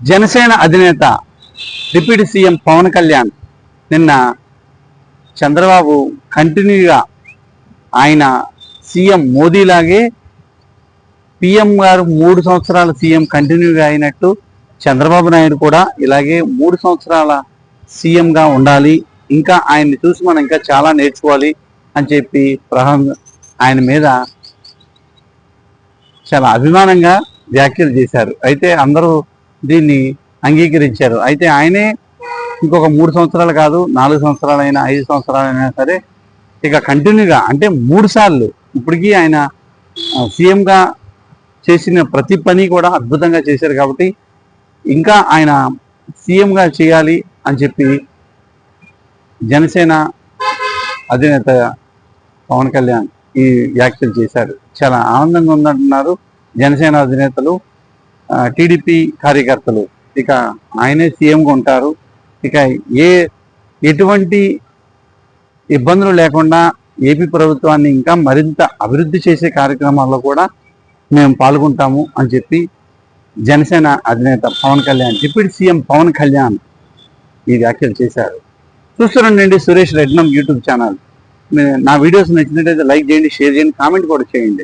జనసేన అధినేత deputy CM Pawan Kalyan నిన్న చంద్రబాబు కంటిన్యూగా ఆయన సీఎం మోదీలాగే పిఎం గారు మూడు సంవత్సరాల సీఎం కంటిన్యూగా అయినట్టు చంద్రబాబు నాయుడు కూడా ఇలాగే మూడు సంవత్సరాల సీఎంగా ఉండాలి. ఇంకా ఆయన్ని చూసి మనం ఇంకా చాలా నేర్చుకోవాలి అని చెప్పి ప్రహం ఆయన మీద చాలా అభిమానంగా వ్యాఖ్యలు చేశారు. అయితే అందరూ దీన్ని అంగీకరించారు. అయితే ఆయనే ఇంకొక మూడు సంవత్సరాలు కాదు నాలుగు సంవత్సరాలైనా ఐదు సంవత్సరాలైనా సరే ఇక కంటిన్యూగా అంటే మూడు సార్లు ఇప్పటికీ ఆయన సీఎంగా చేసిన ప్రతి పని కూడా అద్భుతంగా చేశారు కాబట్టి ఇంకా ఆయన సీఎంగా చేయాలి అని చెప్పి జనసేన అధినేత పవన్ కళ్యాణ్ ఈ వ్యాఖ్యలు చేశారు. చాలా ఆనందంగా ఉందంటున్నారు జనసేన అధినేతలు. టీడీపీ కార్యకర్తలు. ఇక ఆయనే సీఎంగా ఉంటారు. ఇక ఏ ఎటువంటి ఇబ్బందులు లేకుండా ఏపీ ప్రభుత్వాన్ని ఇంకా మరింత అభివృద్ధి చేసే కార్యక్రమాల్లో కూడా మేము పాల్గొంటాము అని చెప్పి జనసేన అధినేత పవన్ కళ్యాణ్ డిప్యూటీ సీఎం పవన్ కళ్యాణ్ ఈ వ్యాఖ్యలు చేశారు. చూస్తున్నాండి సురేష్ రెడ్నం యూట్యూబ్ ఛానల్. నా వీడియోస్ నచ్చినట్టయితే లైక్ చేయండి షేర్ చేయండి కామెంట్ కూడా చేయండి.